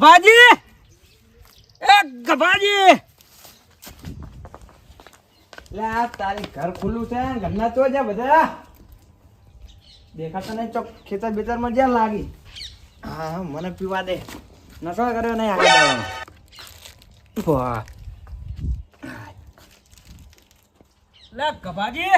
ગભાજી! એ ગભાજી! લે તારી ઘર ખુલ્લું છે ઘરના તો છે બધા. દેખાતા નહીં ચોક ખેતર બેતરમાં જ્યાં લાગી. હા મને પીવા દે. નશો કર્યો નહીં આગળ જવાનો વાહ. લે ગભાજી!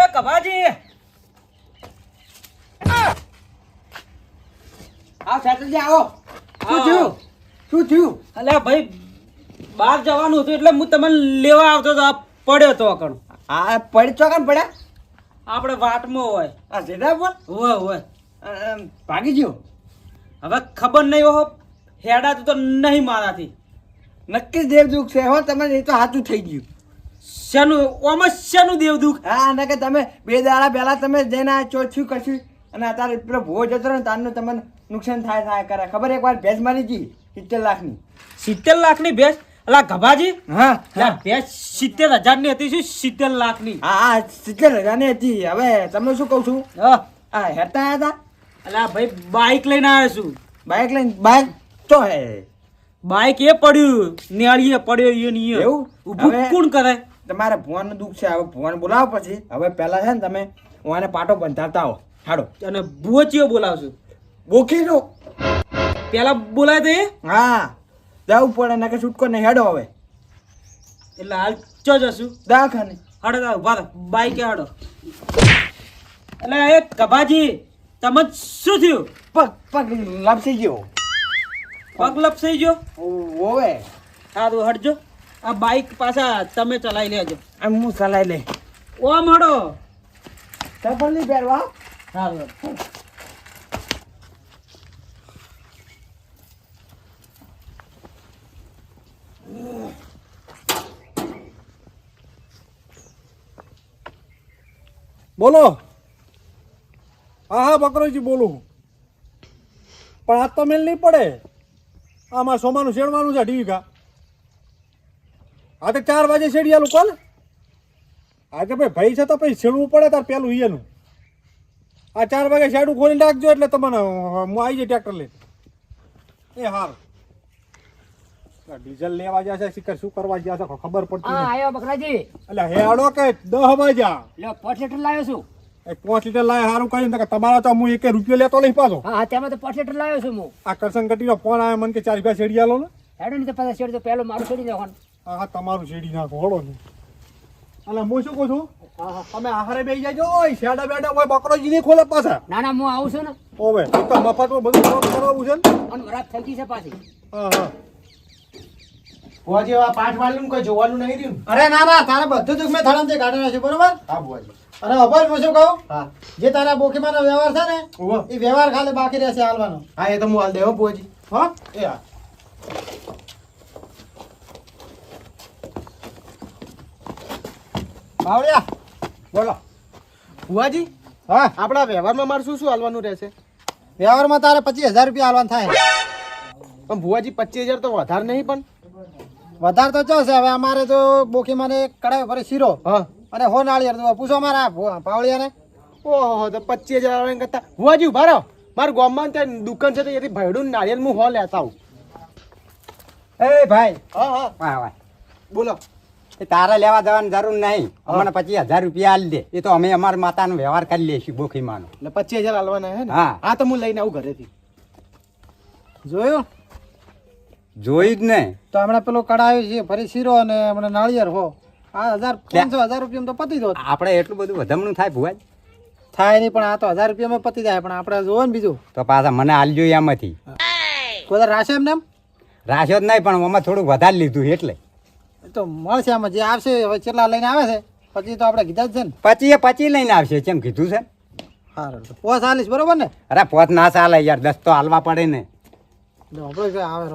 એ ગભાજી! આવો સેટલજી આવો. શું થયું? શું થયું? અલ્યા ભાઈ બહાર જવાનું હતું એટલે હું તમને લેવા આવતો તો પડ્યો તો કણ આ પડી ચોકન પડ્યા? આપણે વાટમાં હોય. આ હોય હોય. ભાગી ગયો? હવે ખબર નહીં હો હેડા તો નહીં મારાથી. નક્કી દેવદુખ છે હો તમે એ તો સાચું થઈ ગયું. શેનું ઓમાં શેનું દેવ દુઃખ હા અને કે તમે બે દાડા પહેલા તમે જઈને આ ચોથ્યું કશું અને અત્યારે પેલો હતો જતો ને તારનું તમને નુકસાન થાય થાય કરે. ખબર એક વાર ભેંસ મારી હતી સિત્તેર લાખની. સિત્તેર લાખની ભેંસ? અલા ગભાજી? હા યાર ભેંસ સિત્તેર હજારની હતી શું? સિત્તેર લાખની. હા હા સિત્તેર હજારની હતી. હવે તમને શું કહું છું? હા. હા હેરતા આવ્યા હતા અલા ભાઈ બાઇક લઈને આવ્યો છું. બાઇક લઈને બાઇક તો હે. બાઈક એ પડ્યું નિયાળીએ પડ્યો એ નહીં એવું? ઊભું કોણ કરે? તમારે ભુવાનું દુઃખ છે. હવે ભુવાને બોલાવો પછી. હવે પહેલા છે ને તમે ભુવાને પાટો બંધાવતા આવો. હાડો. અને બુવચીઓ બોલાવશું બોખીનો પેલા બોલાય દે હા. જવું પડે કે છૂટકો ને હેડો હવે. એટલે હાલ ચો જશું. દાખાને હડો તાર ઊભા બાઈક હડો. એટલે એ કભાજી તમે શું થયું? પગ પગ લપસી ગયો. પગ લપસી ગયો? ઓવે સારું હટજો. આ બાઈક પાછા તમે ચલાવી લેજો. આમ હું ચલાવી લે. ઓમ હડો. ચપ્પલ નહીં પહેરવા? સારું બોલો. હા હા બકરોજી, બોલું પણ આ તો મેલ નહીં પડે. આમાં સોમાનું શેડવાનું છે ટીવી કા હા તો ચાર વાગે શેડી આલું, કોણ? હા કે ભાઈ ભાઈ છે તો પછી શેડવું પડે તાર પેલું ઈયનું આ ચાર વાગે શેડું ખોલી નાખજો એટલે તમને હું આવી જાય ટ્રેક્ટર લઈને. એ હાર. ડીઝલ લેવા ગયા છે શિખર શું કરવા ગયા છે ખબર પડતી હા આયો બકરાજી. એટલે હેડો કે દહ વાગ્યા? લ્યો પાંચ લીટર લાવ્યો છું. એ 5 લીટર લાય હારું કરી ને કે તમારા તો હું એક રૂપિયો લેતો નહીં પાછો. હા તેમાં તો 5 લીટર લાવ્યો છું હું. આ કરશન કટીનો ફોન આવ્યો મને કે ચાર રૂપિયા શેડી આલો ને. હેડો નહીં તો પાછા શેડ તો પહેલો મારું છોડી નાખવાનું. હા તમારું શેડી નાખો હોડો ને. એટલે હું શું કહું છું? હા તમે આહારે બેસી જાજો ઓય શેડા બેડા ઓય બકરોજી નહીં ખોલે પાછા. ના ના હું આવું છું ને. ઓવે તો મફતમાં બધું કરાવવું છે ને? અને રાત થઈ છે પાછી. હા હા. ભુવાજી આ પાઠ વાળું કોઈ જોવાનું નહીં રહ્યું. અરે ના ના તારે બધું દુઃખ મેં થાળામાંથી કાઢી છે બરોબર? હા ભુવાજી. અને અભર હું શું કહું. હા. જે તારા બોકીમાનો વ્યવહાર છે ને એ વ્યવહાર ખાલી બાકી રહેશે હાલવાનો. હા એ તો હું હાલ દેવો ભુવાજી. હા? એ હા. બાવળિયા બોલો. ભુવાજી હા. આપણા વ્યવહારમાં મારે શું શું હાલવાનું રહેશે? વ્યવહારમાં તારે પચીસ હજાર રૂપિયા હાલવાનું થાય. પણ ભુવાજી પચીસ હજાર તો વધારે નહીં પણ. વધારે તો ચો છે હવે અમારે તો બોકી મને કડાઈ ભરે શીરો. હા. અને હો નાળિયેર તો પૂછો મારા પાવળિયાને. ઓહો તો પચીસ હજાર કરતા. ભુવાજી ઊભા રહો મારા ગામમાં ત્યાં દુકાન છે તો એથી ભયડું નાળિયેર હું હો લેતા આવું. એ ભાઈ. હા હા. વાહ વાહ. બોલો. એ તારે લેવા જવાની જરૂર નહીં. અમને પચીસ હજાર રૂપિયા આલી દે. એ તો અમે અમારા માતાનો વ્યવહાર કરી લઈશું બોખીમાનો એટલે પચીસ હજાર આલવાના હે ને? હા. હા તો હું લઈને આવું ઘરેથી. જોયું? જોયું જ ને. તો હમણાં પેલો કડાયો છે ફરી શીરો અને હમણાં નાળિયેર હો. આ હજાર પાંચસો હજાર રૂપિયામાં તો પતી દો આપણે એટલું બધું વધામણું થાય ભુવાજ? થાય નહીં પણ આ તો હજાર રૂપિયામાં પતી જાય પણ આપણે જોવો ને બીજું. તો પાછા મને આલજો એમાંથી કોઈ રાશે એમને એમ? રાશો જ નહીં પણ આમાં થોડુંક વધારે લીધું એટલે. તો મળશે આમાં જે આવશે હવે કેટલા લઈને આવે છે? પછી તો આપણે કીધા જ છે ને. પચીએ પચી લઈને આવશે કેમ કીધું છે? સારું પોસ હાલીશ બરોબર ને? અરે પોત ના ચાલે યાર દસ તો હાલવા પડે ને. આપણે આવે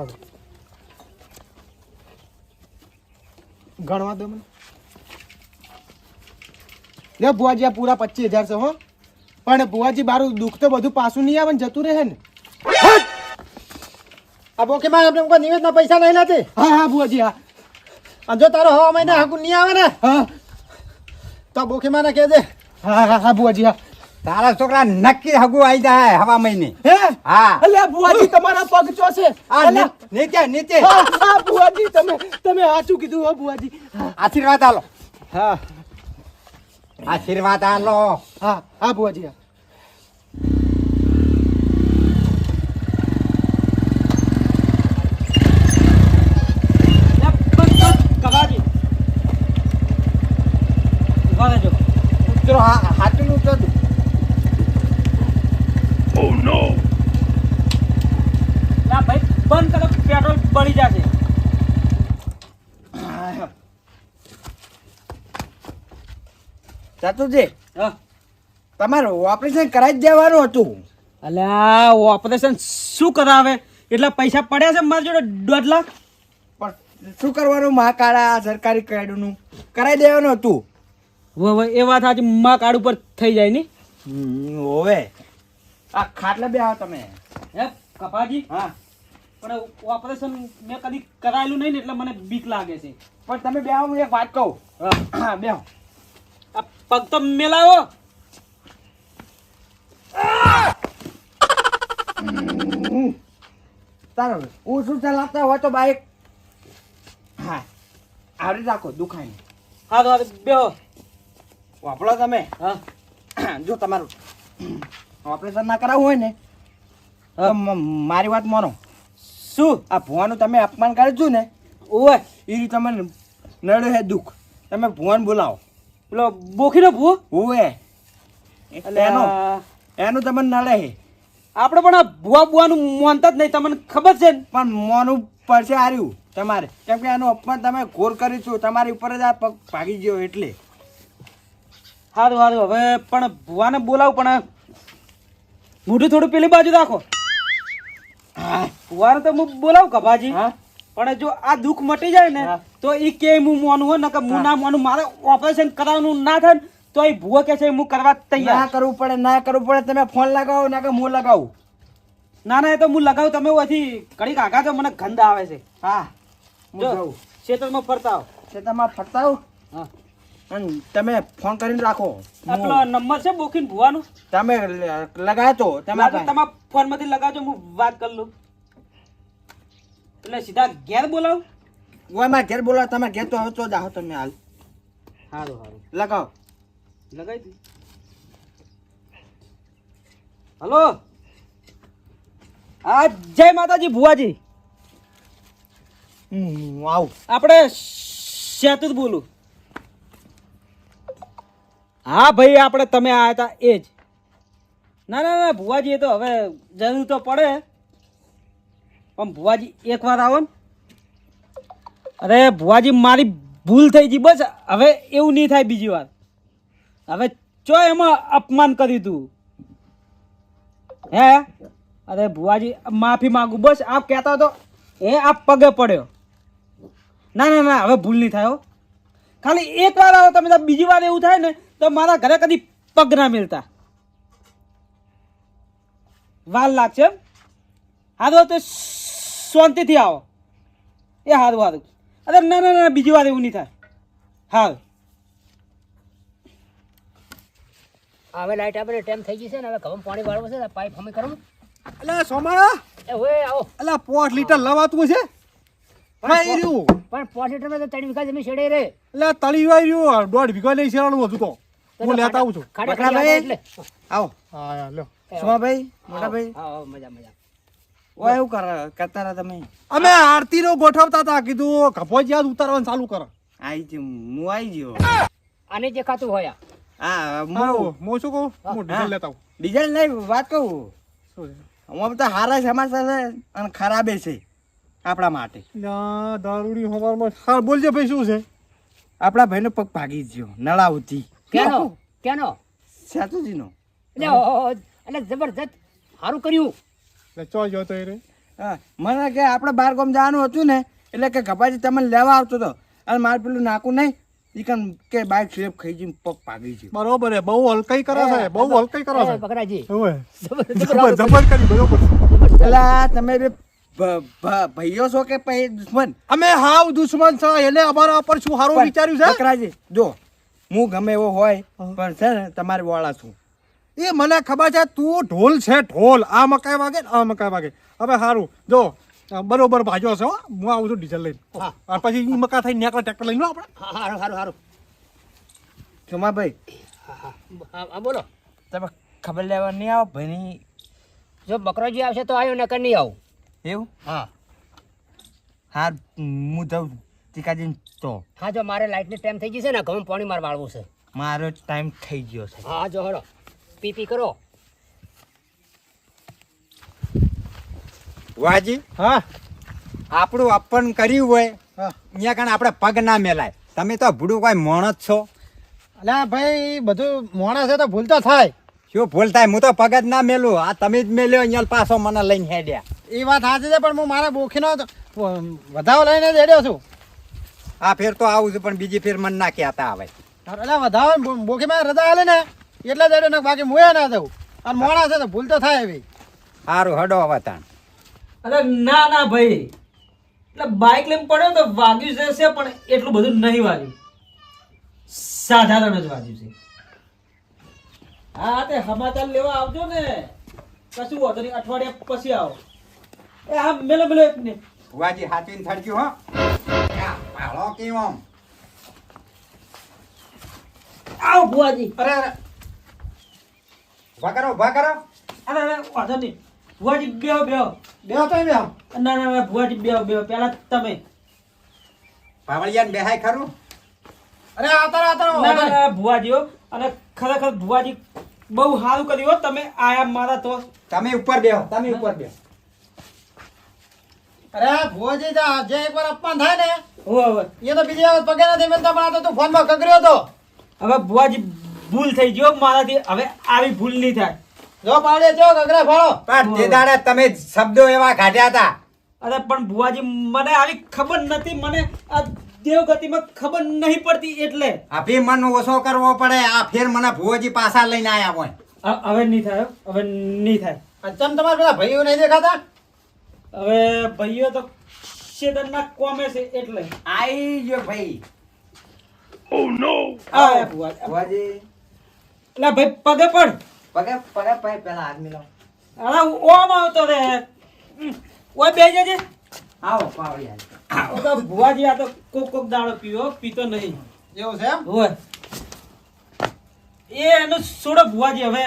ગણવા દો મને. લે ભુવાજી આ પૂરા પચીસ હજાર છે હો. પણ ભુવાજી મારું દુઃખ તો બધું પાછું નહીં આવે ને જતું રહે ને. આ બોકીમાં આપણે કોઈ નિવેદના પૈસા નહીં લેતી હા હા ભુવાજી હા. અને જો તારો હવા મહિના હકું નહીં આવે ને? હા. તો બોકીમાને કહે કહેજે. હા હા હા ભુવાજી હા. તારા છોકરા નક્કી હગુ આવી જાય હવા મહિને. હે? હા. અલ્યા ભુવાજી તમારા પગ ચો છે? આ નીચે નીચે હા, હા, તમે તમે આચું કીધું હો ભુવાજી. આશીર્વાદ આલો. હા. આશીર્વાદ આલો. હા હા ભુવાજી હા. લે, બસ, બસ, કબાજી ઊભા રહેજો ચલો હા હાથનું તો લા ભાઈ બંધ કરો પેટ્રોલ બળી જશે ચાતુજી હા. તમારે ઓપરેશન કરાવી જ દેવાનું હતું. અલ્યા ઓપરેશન શું કરાવે? એટલા પૈસા પડ્યા છે મારી જોડે દોઢ લાખ? પણ શું કરવાનું મા કાળા સરકારી કાર્ડનું? કરાવી દેવાનું હતું. હવે એ વાત આજે મા કાર્ડ ઉપર થઈ જાય ની? હવે. આ ખાટલે બે આવો તમે. હે કપાજી? હા. પણ ઓપરેશન મેં કદી કરાયેલું નહીં ને એટલે મને બીક લાગે છે. પણ તમે બે આવો એક વાત કહું. હા. બે આ પગ તો મેલાવો તારો શું ચલાવતા હોય તો બાઈક. હા આવડી રાખો દુખાય નહીં. હા તો બેહો. વાપરો તમે. હા. જો તમારું ઓપરેશન ના કરાવવું હોય ને. મારી વાત માનો. શું? આ ભુવાનું તમે અપમાન કર્યું ને ઓય. એ તમને નડે દુઃખ. તમે ભુવાન બોલાવો. પેલો બોખીનો ભૂ ઓએ એનું એનું તમને નડે છે આપણે પણ આ ભૂવા બુવાનું માનતા જ નહીં તમને ખબર છે પણ મોનું પડશે હાર્યું તમારે. કેમ કે એનું અપમાન તમે ઘોર કરીશું છું તમારી ઉપર જ આ પગ ભાગી ગયો એટલે. સારું સારું હવે પણ ભૂવાને બોલાવું પણ મોઢું થોડું પેલી બાજુ રાખો. ભૂવાને તો હું બોલાવું કભાજી હા. પણ જો આ દુઃખ મટી જાય ને તો એ કે હું મોનું હોય ને કે હું. ના મોનું મારે ઓપરેશન કરાવવાનું ના થાય ને તો એ ભૂવો કે છે હું કરવા ના તૈયાર કરવું પડે ના કરવું પડે તમે ફોન લગાવો ના કે હું લગાવું. ના ના એ તો હું લગાવું તમે ઓછી ઘડીક આગા તો મને ગંધ આવે છે. હા જો ખેતરમાં ફરતા આવો. તમારે ફરતા આવો? હા. તમે ફોન કરીને રાખો. આ નંબર છે બોકીન ભૂવાનું? તમે લ- લગાવ્યો તો તમે તમારા ફોનમાંથી લગાવજો હું વાત કરી લઉં. એટલે સીધા ઘેર બોલાવું. ઓયમાં ઘેર બોલાવ તમે ઘેર તો હવે તો જાઓ તમે હાલ. સારું સારું લગાવ. લગાવી દી. હલો. આ જય માતાજી ભુવાજી. આવું. આપણે શેતુત બોલું. હા ભાઈ આપણે તમે આયા હતા એ જ. ના ના ના ભુવાજી એ તો હવે જરૂર તો પડે. પણ ભુવાજી એકવાર આવો ને. અરે ભુવાજી, મારી ભૂલ થઈ ગઈ બસ. હવે એવું નહીં થાય બીજી વાર. હવે ચો એમાં અપમાન કર્યું તું? હે? અરે ભુવાજી, માફી માગું. બસ, આપ કહેતા તો એ આપ પગે પડ્યો. ના ના ના, હવે ભૂલ નહીં થાય હો. ખાલી એક વાર આવો, તમે બીજી વાર એવું થાય ને, તો મારા ઘરે કદી પગ ના મિલતા. વાર લાગશે એમ? હારું તો શાંતિથી આવો. એ સારું સારું અરે ના ના ના બીજી વાર એવું નહીં થાય. હાલ. હવે લાઈટ આપણે ટાઈમ થઈ ગઈ છે ને હવે ઘઉં પાણી વાળવું છે પાઇપ અમે કરું. એટલે સોમાળા એ હોય આવો. એટલે પાંચ લીટર લવાતું છે પણ પાંચ લીટરમાં તો ત્રણ વીઘા જમીન છેડે રે. એટલે તળી વાઈ રહ્યું. દોઢ વીઘા લઈ શેરાણું હતું તો. હું લેતા આવું છું. આવો હા લ્યો. સુમાભાઈ મોટાભાઈ? મજા મજા. ઓય એવું કર કરતા રહ્યા તમે. અમે આરતી નો ગોઠવતા હતા કીધું કપોજ યાદ ઉતારવાનું ચાલુ કરો. આઈ જ હું આઈ ગયો. આને જે ખાતું હોય હા હું મો શું કહું? હું ડીઝલ લેતા હું ડીઝલ નહીં વાત કહું. શું છે? હું બધા હારા સમાચાર છે અને ખરાબે છે આપણા માટે. ના, દારૂડી હવારમાં હા બોલજે ભાઈ શું છે? આપણા ભાઈનો પગ ભાગી ગયો નળાવતી કેનો? કેનો? સાતુજીનો એટલે એટલે જબરજસ્ત સારું કર્યું. ચો જો તો એ રે હા મને કે આપણે બાર ગામ જવાનું હતું ને એટલે કે ગભાજી તમે લેવા આવતો હતો અને મારે પેલું નાકું નહીં ઈ કે બાઇક સ્લેપ ખાઈ જઈને પગ બરોબર હે બહુ હલકાઈ કરો છે બહુ હલકાઈ કરે છે. બકરાજી હવે જબર- જબર જબર જબર કરી બરોબર એટલે તમે બે ભાઈઓ છો કે પછી દુશ્મન? અમે હાવ દુશ્મન છે એને અમારા ઉપર શું સારું વિચાર્યું છે? બકરાજી જો હું ગમે એવો હોય પણ છે ને તમારી વાળા છું. એ મને ખબર છે તું ઢોલ છે ઢોલ. આ મકાઈ વાગે આ મકાઈ વાગે. હવે સારું જો બરોબર ભાજો છે હું. આવું છું ડીઝલ લઈને. હા. પછી ઈ મકા થઈને નીકળે ટ્રેક્ટર લઈને આપણે. હા સારું સારું સારું સોમાભાઈ હા હા. હા હા બોલો. તમે ખબર લેવા નહીં આવો? ભાઈ જો બકરોજી આવશે તો આવ્યો નકર નહીં આવું. એવું? હા. હા હું જાઉં ટીકાજી તો. હા જો મારે લાઇટની ટાઈમ થઈ ગઈ છે ને ઘઉં પાણી મારે વાળવું છે. મારો ટાઈમ થઈ ગયો છે. હા જો હળો. પી પી કરો. વાજી? હા. આપણું અપન કર્યું હોય અહીંયા કણ આપણે પગ ના મેલાય. તમે તો ભૂડું કોઈ મોણ જ છો અલ્યા ભાઈ બધું મોણસ છે તો ભૂલ તો થાય. શું ભૂલ થાય? હું તો પગ જ ના મેલું. આ તમે જ મેલ્યો અહીંયા પાછો મને લઈને હેડ્યા. એ વાત સાચી છે પણ હું મારા બોખીનો વધાવો લઈને જ હેડ્યો છું. આ ફેર તો આવું છું પણ બીજી ફેર મને ના કહેતા આવે. અલ્યા વધાવો બોખીમાં રજા આલે ને. એટલે જ હેડ્યો ને બાકી મુએ ના જવું અને મોણા છે તો ભૂલ તો થાય ભાઈ સારું હડો વતાણ અરે ના ના ભાઈ. એટલે બાઇક લઈને પડ્યો તો વાગ્યું જશે પણ એટલું બધું નહીં વાગ્યું. સાધારણ જ વાગ્યું છે. હા તે સમાચાર લેવા આવજો ને. કશું વાંધો નહીં અઠવાડિયા પછી આવો. એ હા મેલો મેલો એક ને ભુવાજી હાચવીને થડજો હો. આ પાળો કેવો આમ? આવો ભુવાજી. અરે અરે. ઊભા કરો ઊભા કરો. અરે અરે વાંધો નહીં. ભુવાજી બેહો બેહો. બેહો તો બેહો. ના ના ના ભુવાજી બેહો બેહો. પહેલા તમે. પાવળિયાને બેહાય ખરું? અરે આવતા આવતા રહો. ના ના ના ભુવાજીઓ અને ખરેખર ભુવાજી બહુ સારું કર્યું હો. તમે આયા મારા તો. તમે ઉપર બેહો તમે ઉપર બેહો. અરે ભુવાજી જા, એકવાર અપમાન થાય ને એ તો બીજી વખત પગે નથી મેં તમારા તો તું ફોનમાં કગર્યો હતો. હવે ભુવાજી ભૂલ થઈ ગયો મારાથી હવે આવી ભૂલ નહીં થાય. જો પાડે જો ગગરા ફાળો. પણ તે દાડે તમે શબ્દો એવા કાઢ્યા હતા. અરે પણ ભુવાજી મને આવી ખબર નથી મને આ દેવગતિમાં ખબર નહીં પડતી એટલે. અભિમાન ઓછો કરવો પડે આ ફેર મને ભુવાજી પાછા લઈને આયા હોય. હવે નહીં થાય હવે નહીં થાય. અને તમારા પેલા ભાઈઓ નહીં દેખાતા? હવે ભાઈઓ તો શેતનના કોમે છે એટલે. આઈ ગયો ભાઈ. આ ભુવાજી. ભુવાજી. એટલે ભાઈ પગે પડ. પગે પગે ભાઈ પેલા આદમી લો. અરે ઓમ આવતો રે. ઓય બે જજે. આવો પાવડી આવો. તો ભુવાજી આ તો કોક કોક દાડો પીવો પીતો નહીં. એવું છે એમ? હોય. એ એનું છોડો ભુવાજી હવે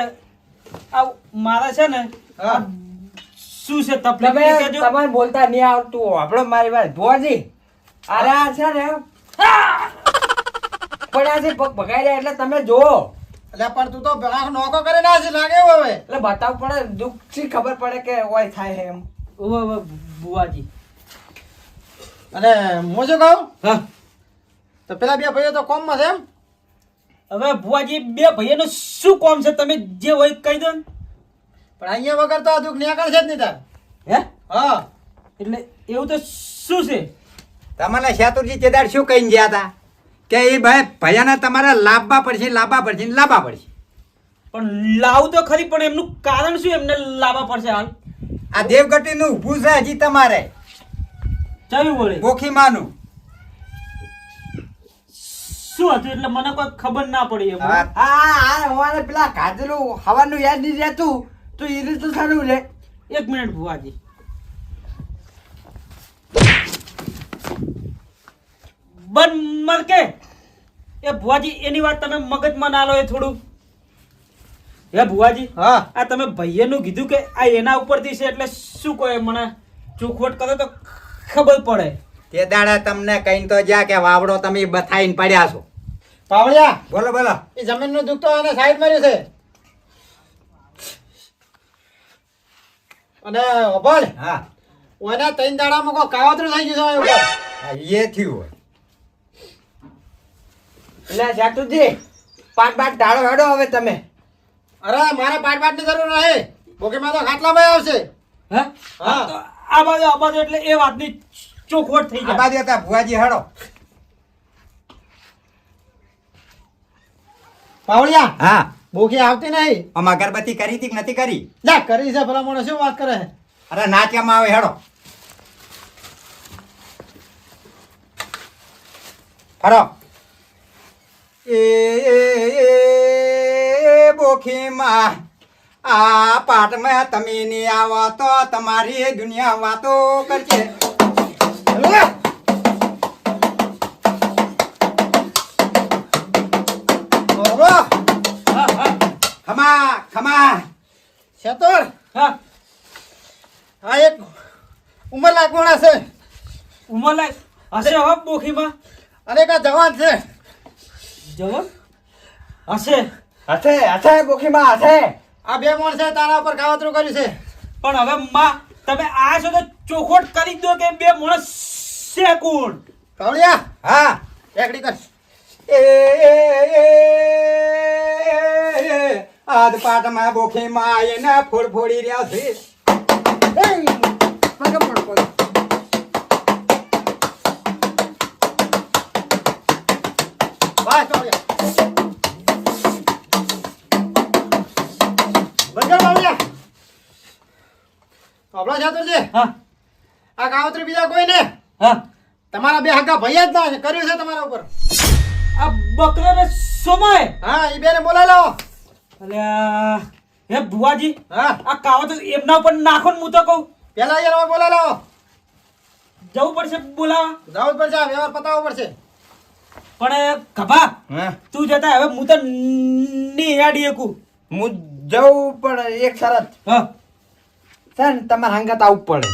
આ મારા છે ને હા. શું છે તકલીફ તમારે બોલતા નહીં આવતું. આપણો મારી વાત ભુવાજી અરે આ છે ને પડ્યા છે પગ ભગાઈ જાય એટલે તમે જુઓ. એટલે પણ તું તો આંખ નોકો કરી ના છે લાગે હવે. એટલે બતાવવું પડે દુઃખથી ખબર પડે કે ઓય થાય એમ. ઓહો ભુવાજી અને હું શું કહું? હા. તો પેલા બે ભાઈઓ તો કોમમાં છે એમ? હવે ભુવાજી બે ભાઈઓનું શું કોમ છે? તમે જે હોય કહી દો ને. પણ અહીંયા વગર તો આ દુઃખ નીકળ છે જ નહીં તાર. હે? હા. એટલે એવું તો શું છે? તમારે શેતુરજી તેદાર શું કહીને ગયા હતા? કે એ ભાઈ ભૈયાને તમારે લાંબા પડશે લાંબા પડશે લાંબા પડશે. પણ લાવું તો ખરી પણ એમનું કારણ શું? એમને લાંબા પડશે હાલ. આ દેવગટીનું ઊભું છે હજી તમારે. ચાલ્યું બોલે. ગોખી માનું શું હતું? એટલે મને કોઈ ખબર ના પડી એમ. હા. હા હા પેલા કાજલું હવાનું યાદ નહીં રહેતું તો એ રીતે સારું લે. એક મિનિટ ભુવાજી. બન મળકે. એ ભુવાજી એની વાત તમે મગજમાં ના લો એ થોડું. હે ભુવાજી હા. આ તમે ભાઈએનું કીધું કે આ એના ઉપરથી છે એટલે શું કહે મને ચૂકવટ કરો તો ખબર પડે. તે દાડા તમને કહીને તો જ્યાં કે વાવડો તમે બથાઈને પડ્યા છો. પાવળિયા બોલો બોલો. એ જમીનનું દુઃખ તો આને સાઈડ માર્યું છે. અને અભળ હા. ઓના ત્રણ દાડામાં કોઈ કાવતરું થઈ ગયું છે હા, એ થયું હોય. એટલે જાતુજી પાંચ પાંચ ઢાળો હેડો હવે તમે. અરે મારે પાંચ પાટની જરૂર નહીં બોકીમાં તો ખાટલામાં આવશે. હા. આ બાજુ આ બાજુ એટલે એ વાતની ચોખવટ થઈ જાય. બાજુ હતા ભુવાજી હેડો. પાવળિયા હા. બોકી આવતી નહીં. આમાં અગરબત્તી કરી હતી નથી કરી? ના કરી છે ભલા માણસ શું વાત કરે છે? અરે નાચ્યામાં આવે હેડો. હડો. એ બોખીમાં. આ પાટમાં તમે નહીં આવો તો તમારી દુનિયા વાતો કરશે. હા હા. ખમા ખમા. શેતર? હા. આ એક ઉંમર લાગવાના છે ઉમર લાય હશે હવે બોખીમાં. અને એક જવાન છે. જવાબ? હશે હશે હશે બોખીમાં હશે આ બે માણસ છે તારા ઉપર કાવતરું કર્યું છે. પણ હવે માં તમે આ છો તો ચોખોટ કરી દો કે બે માણસ છે કોણ? કાવડિયા હા. એકડી કર. એ આદ પાટમાં બોખીમાં આવીને ફોડફોડી રહ્યા છે. પગે પડ પગે આપણા જાતો હા. આ કાવતરી બીજા કોઈ ને હા. તમારા બે હગા ભાઈ જ ના છે. કર્યું છે તમારા ઉપર? આ બકરો ને સમય. હા એ બેને બોલાવી લાવો. અલ્યા હે ભુવાજી હા. આ કાવત એમના ઉપર નાખો ને હું તો કહું. પેલા યાર બોલાવી લાવો. જવું પડશે બોલાવા. જવું જ પડશે આ વ્યવહાર પતાવવો પડશે. પણ કભા હા. તું જતા હવે હું તો ની યાડી એકું. હું જવું પણ એક શરત. હા. છે ને તમારે હંગાત આવવું પડે.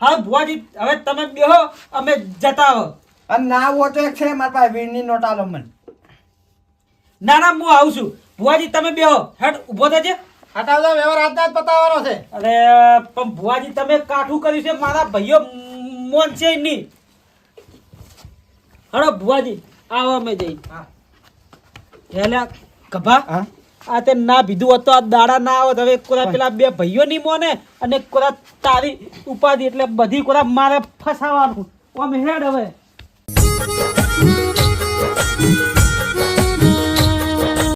હા ભુવાજી હવે તમે બેહો અમે જતા આવો અને ના આવો તો એક છે મારા પાસે વીરની નોટ આલો મને. ના ના હું આવું છું. ભુવાજી તમે બેહો. હેડ ઊભો થજે. હટાવજો વ્યવહાર આજના જ પતાવવાનો છે. અરે પણ ભુવાજી તમે કાઠું કર્યું છે મારા ભાઈઓ મોન છે નહીં. હડો ભુવાજી આવો અમે જઈ હેલ્યા કભા હા. આ તે ના ભીધું હોત તો આ દાડા ના આવત. હવે કોરા પેલા બે ભાઈઓ નહીં મોને અને કોરા તારી ઉપાધિ એટલે બધી કોરા મારે ફસાવાનું. અમે હેડ હવે.